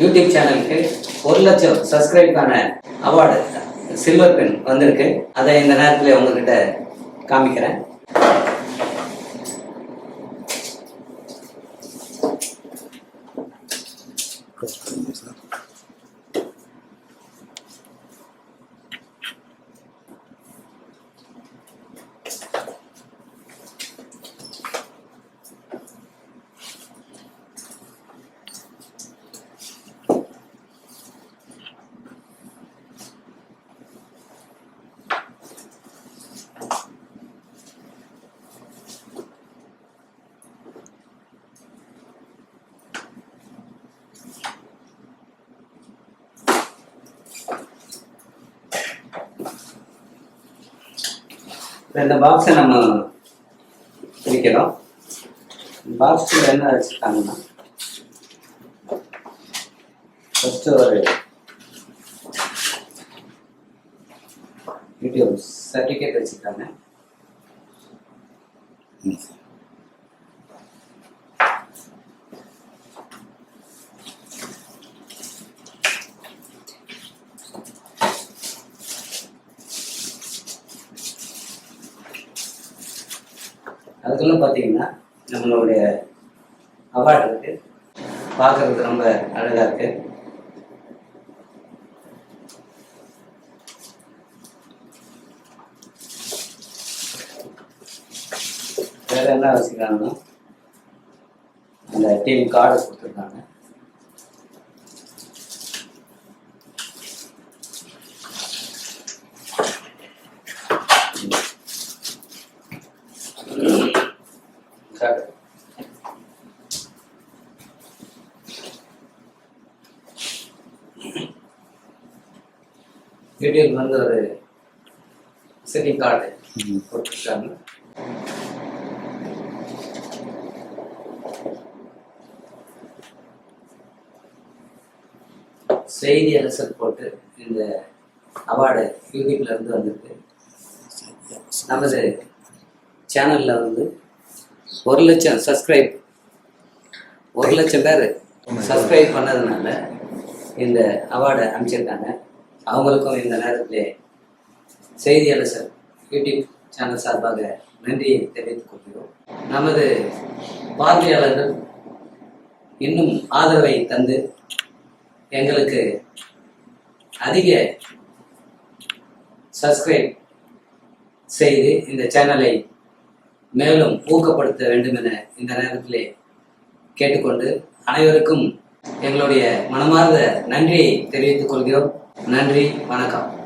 YouTube சேனலுக்கு ஒரு லட்சம் சப்ஸ்கிரைப்கான அவார்டு சில்வர் பென் வந்திருக்கு. அதை இந்த நேரத்தில் உங்ககிட்ட காமிக்கிறேன். இப்ப இந்த பாக்ஸை நம்ம பிரிக்கிறோம். பாக்ஸில் என்ன வச்சுருக்காங்கன்னா ஃபஸ்ட்டு ஒரு யூடியூப் சர்டிஃபிகேட் வச்சுருக்காங்க. அதுக்குள்ள பார்த்தீங்கன்னா நம்மளுடைய அவார்டு இருக்கு. பார்க்கறதுக்கு ரொம்ப அழகா இருக்கு. வேற என்ன வச்சுக்கிறாங்கன்னா அந்த டீம் கார்டு கொடுத்துருக்காங்க. கார்டு யூடியூப் வந்து ஒரு விசிட்டிங் கார்டு போட்டிருக்காங்க செய்தி அலசல் போட்டு இந்த அவார்டு யூடியூப்ல இருந்து வந்திருக்கு. நமது சேனல்ல வந்து ஒரு லட்சம் சப்ஸ்கிரைப் ஒரு லட்சம் பேர் சப்ஸ்கிரைப் பண்ணதுனால இந்த அவார்டை அமைச்சிருக்காங்க அவங்களுக்கும் இந்த நேரத்தில் செய்தியாளர் சார் யூடியூப் சேனல் சார்பாக நன்றியை தெரிவித்துக் கொள்கிறோம். நமது பார்வையாளர்கள் இன்னும் ஆதரவை தந்து எங்களுக்கு அதிக சப்ஸ்கிரைப் செய்து இந்த சேனலை மேலும் ஊக்கப்படுத்த வேண்டும் என இந்த நேரத்திலே கேட்டுக்கொண்டு அனைவருக்கும் எங்களுடைய மனமார்ந்த நன்றியை தெரிவித்துக் கொள்கிறோம். நன்றி வணக்கம்.